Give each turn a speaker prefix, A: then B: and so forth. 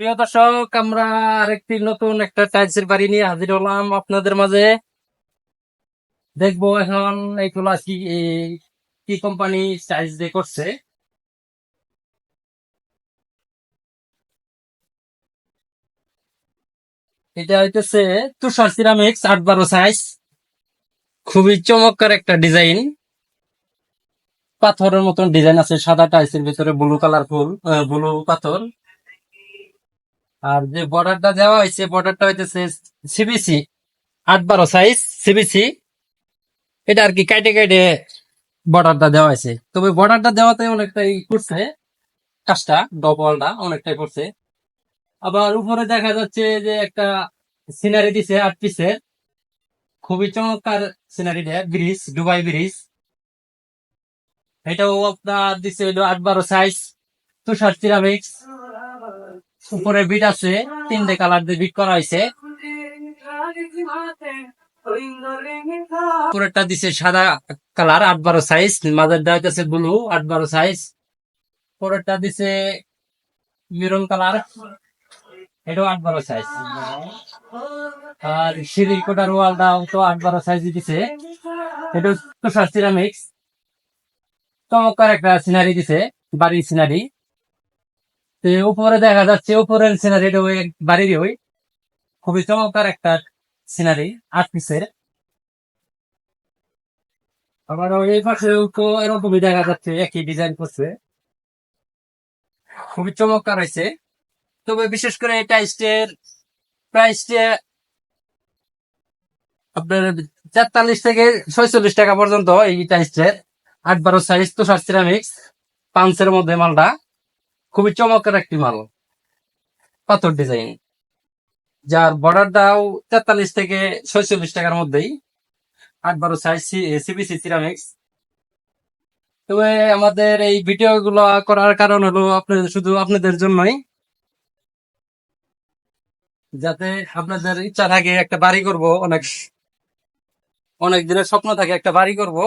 A: প্রিয় দর্শক, আমরা আরেকটি নতুন একটা টাইলসের বাড়ি নিয়ে হাজির হলাম আপনাদের মাঝে। দেখব এখন এইগুলা কি কি কোম্পানি টাইলস দিয়ে করছে। এটা হইতেছে তুষার সিরামিক্স আট বারো সাইজ খুবই চমৎকার একটা ডিজাইন পাথরের মতন ডিজাইন আছে সাদা টাইলসের ভিতরে ব্লু কালার ফুল ব্লু পাথর। আর যে বর্ডারটা দেওয়া হয়েছে বর্ডারটা হইতেছে সিবিসি আট বারো সাইজ সিবিসি এটা আর কি কাইটে কাটে বর্ডারটা দেওয়া হয়েছে। তবে বর্ডারটা দেওয়াতে অনেকটাই করছে, কাজটা ডবলটা অনেকটাই করছে। আবার উপরে দেখা যাচ্ছে যে একটা সিনারি দিছে আট পিসের খুবই চমৎকার সিনারি দেয়, ব্রিজ, দুবাই ব্রিজ। এটাও আপনার দিছে হইল আট বারো সাইজ তুষার সিরামিক্স উপরে বিট আছে, তিনটে কালার দিয়ে বিট করা হয়েছে। উপরেরটা দিছে সাদা কালার আট বারো সাইজ মাঝেরটা হইতেছে ব্লু আট বারো সাইজ পরেরটা দিছে মেরুন কালার এটাও আট বারো সাইজ আর সিঁড়ি কোটার ওয়ালটাও তো আট বারো সাইজ দিছে। এটা তুষার সিরামিক্স চমৎকার একটা সিনারি দিছে, বাড়ির সিনারি উপরে দেখা যাচ্ছে, উপরের সিনারি ওই বাড়ির ওই। খুবই চমৎকার একটা সিনারি আট পিসের আবার ওই পাশেও তো এরকমই দেখা যাচ্ছে, একই ডিজাইন করছে। খুবই চমৎকার হয়েছে। তবে বিশেষ করে এই টাইসটের প্রাইসটা আপনার তেতাল্লিশ থেকে ছয়চল্লিশ টাকা পর্যন্ত এই টাইসটের আট বারো সাইজ তুষার সিরামিক্স পাঁচের মধ্যে মালটা। খুবই চমৎকার একটি মাল। পাথর ডিজাইন যার বর্ডার দাও তেতাল্লিশ থেকে ছয়চল্লিশ টাকার মধ্যেই। আট বারো সাইজ সিবিসি সিরামিক্স তবে আমাদের এই ভিডিও গুলো করার কারণ হলো আপনাদের, শুধু আপনাদের জন্যই। যাতে আপনাদের ইচ্ছা থাকে একটা বাড়ি করব, অনেক অনেক দিনের স্বপ্ন থাকে একটা বাড়ি করব।